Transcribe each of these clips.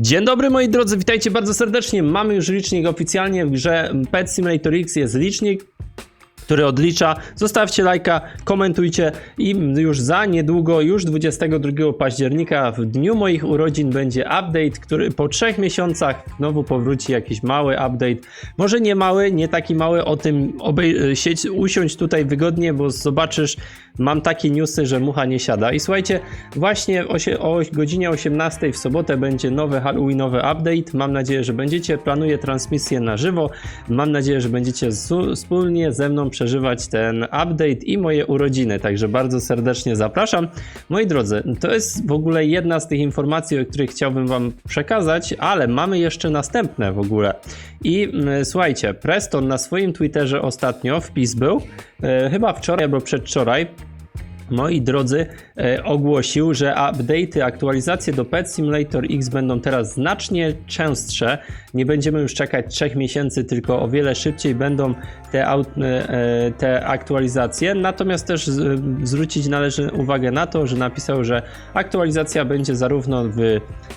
Dzień dobry moi drodzy, witajcie bardzo serdecznie. Mamy już licznik oficjalnie w grze Pet Simulator X jest licznik, który odlicza. Zostawcie lajka, komentujcie i już za niedługo, już 22 października, w dniu moich urodzin będzie update, który po trzech miesiącach znowu powróci jakiś mały update. Może nie mały, nie taki mały, o tym obej- siedź, usiądź tutaj wygodnie, bo zobaczysz, mam takie newsy, że mucha nie siada. I słuchajcie, właśnie o, godzinie 18 w sobotę będzie nowy Halloweenowy update. Mam nadzieję, że będziecie, planuję transmisję na żywo. Mam nadzieję, że będziecie wspólnie ze mną przeżywać ten update i moje urodziny. Także bardzo serdecznie zapraszam. Moi drodzy, to jest w ogóle jedna z tych informacji, o których chciałbym Wam przekazać, ale mamy jeszcze następne w ogóle. I mm, słuchajcie, Preston na swoim Twitterze ostatnio wpis był, e, chyba wczoraj albo przedwczoraj, moi drodzy, e, ogłosił, że update'y, aktualizacje do Pet Simulator X będą teraz znacznie częstsze. Nie będziemy już czekać 3 miesięcy, tylko o wiele szybciej będą te, e, te aktualizacje. Natomiast też zwrócić należy uwagę na to, że napisał, że aktualizacja będzie zarówno w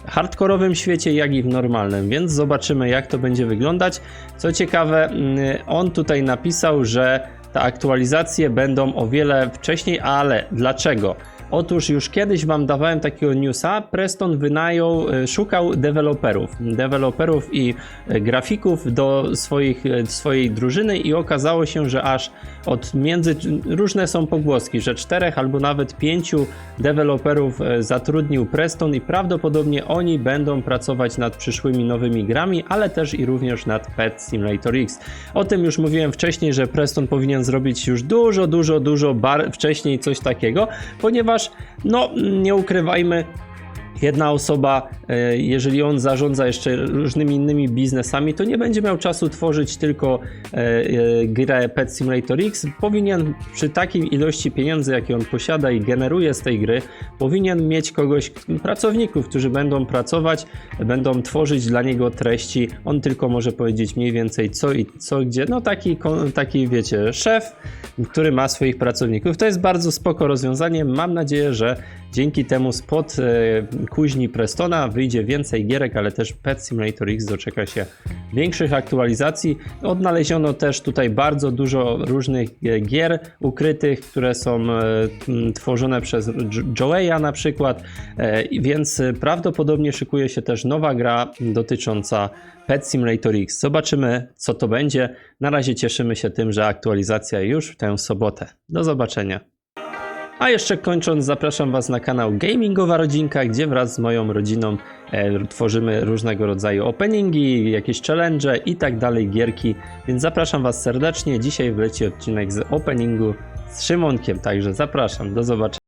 hardkorowym świecie, jak i w normalnym, więc zobaczymy, jak to będzie wyglądać. Co ciekawe, mm, on tutaj napisał, że te aktualizacje będą o wiele wcześniej, ale dlaczego? Otóż już kiedyś wam dawałem takiego newsa, Preston wynajął, e, szukał deweloperów, deweloperów i e, grafików do swoich, e, swojej drużyny i okazało się, że aż od między, różne są pogłoski, że czterech albo nawet pięciu deweloperów zatrudnił Preston i prawdopodobnie oni będą pracować nad przyszłymi nowymi grami, ale też i również nad Pet Simulator X. O tym już mówiłem wcześniej, że Preston powinien zrobić już dużo, dużo, dużo wcześniej coś takiego, ponieważ no nie ukrywajmy, jedna osoba, e, jeżeli on zarządza jeszcze różnymi innymi biznesami, to nie będzie miał czasu tworzyć tylko e, e, grę Pet Simulator X. Powinien przy takiej ilości pieniędzy, jakie on posiada i generuje z tej gry, powinien mieć kogoś, pracowników, którzy będą pracować, będą tworzyć dla niego treści. On tylko może powiedzieć mniej więcej co i co gdzie. No taki, taki wiecie, szef, który ma swoich pracowników. To jest bardzo spoko rozwiązanie. Mam nadzieję, że dzięki temu spod e, kuźni Prestona wyjdzie więcej gierek, ale też Pet Simulator X doczeka się większych aktualizacji. Odnaleziono też tutaj bardzo dużo różnych e, gier ukrytych, które są e, tworzone przez Jo- Joeya na przykład, więc prawdopodobnie szykuje się też nowa gra dotycząca Pet Simulator X. Zobaczymy, co to będzie. Na razie cieszymy się tym, że aktualizacja już w tę sobotę. Do zobaczenia. A jeszcze kończąc, zapraszam Was na kanał Gamingowa Rodzinka, gdzie wraz z moją rodziną e, tworzymy różnego rodzaju openingi, jakieś challenge i tak dalej, gierki. Więc zapraszam Was serdecznie. Dzisiaj wleci odcinek z openingu z Szymonkiem, także zapraszam. Do zobaczenia.